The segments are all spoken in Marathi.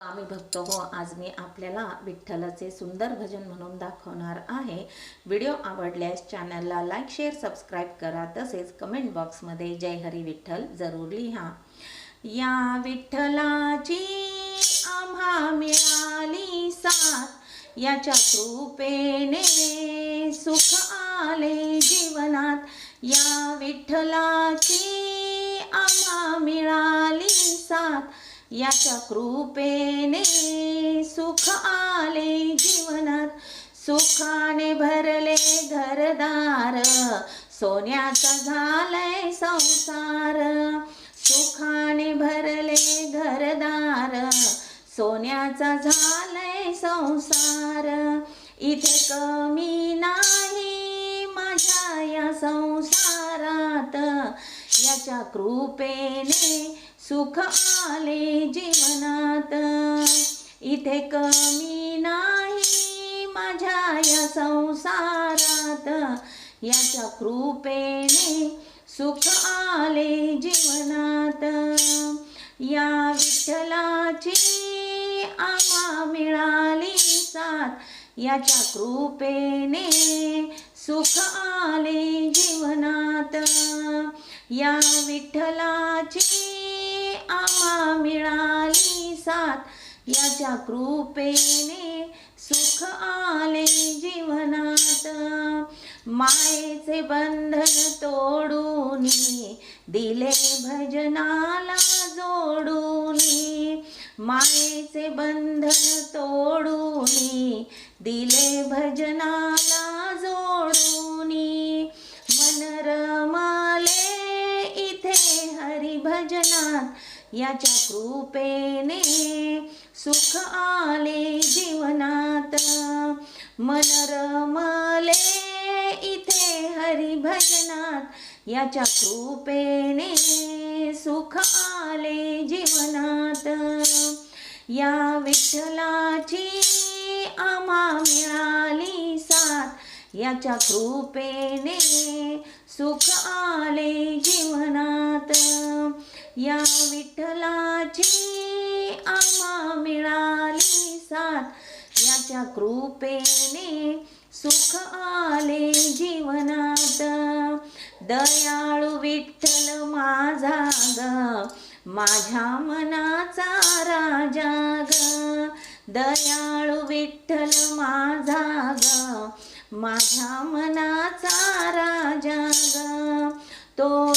आम्ही भक्त हो आज मी आपल्याला विठ्ठलाचे सुंदर भजन म्हणून दाखवणार आहे. व्हिडिओ आवडल्यास चॅनलला लाईक शेअर सबस्क्राईब करा. तसेच कमेंट बॉक्समध्ये जय हरी विठ्ठल जरूर लिहा. या विठ्ठलाची आम्हा मिळाली साथ. याच्या कृपेने सुख आले जीवनात. या विठ्ठलाची आम्हा मिळाली साथ. याच्या कृपेने सुख आले जीवनात. सुखाने भरले घरदार. सोन्याचा झालंय संसार. सुखाने भरले घरदार. सोन्याचा झालंय संसार. इथे कमी नाही माझ्या या संसारात. याच्या कृपेने सुख आले जीवनात. इथे कमी नाही माझ्या या संसारात. याच्या कृपेने सुख आले जीवनात. या विठ्ठलाची आम्हा मिळाली साथ. याच्या कृपेने सुख आले जीवनात. या विठ्ठलाची साथ याच्या कृपेने सुख आले जीवनात. मायेचे बंधन तोडून दिले भजनाला जोडून. मायेचे बंधन तोडून दिले भजनाला जोडून. मन रमाले इथे हरी भजनात याच्या कृपेने सुख आले जीवनात. मन रमले इथे हरी भजनात याच्या कृपेने सुख आले जीवनात. या विठ्ठलाची आम्हा मिळाली साथ. याच्या कृपेने सुख आले जीवनात. या विठ्ठलाची आम्हा मिळाली साथ. याच्या कृपेने सुख आले जीवनात. दयाळू विठ्ठल माझा ग माझ्या मनाचा राजा ग. दयाळू विठ्ठल माझा ग माझ्या मनाचा राजा ग. तो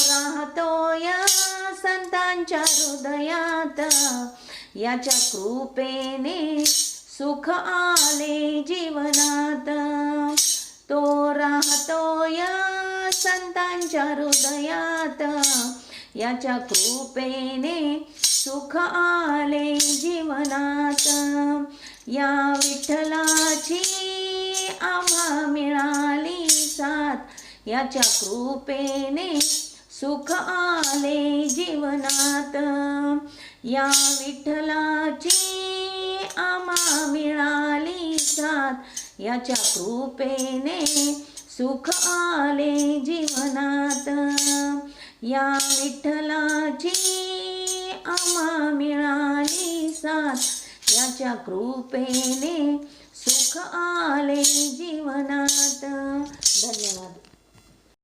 या संतांच्या हृदयात. याच्या कृपेने सुख आले जीवनात. तो या संतांच्या हृदयात. याच्या कृपेने सुख आले जीवनात. या विठ्ठलाची आम्हा मिळाली साथ. याच्या कृपेने सुख आले जीवनात. या विठ्ठलाची आम्हा मिळाली साथ याच्या कृपेने सुख आले जीवनात. या विठ्ठलाची आम्हा मिळाली साथ याच्या कृपेने सुख आले जीवनात. धन्यवाद.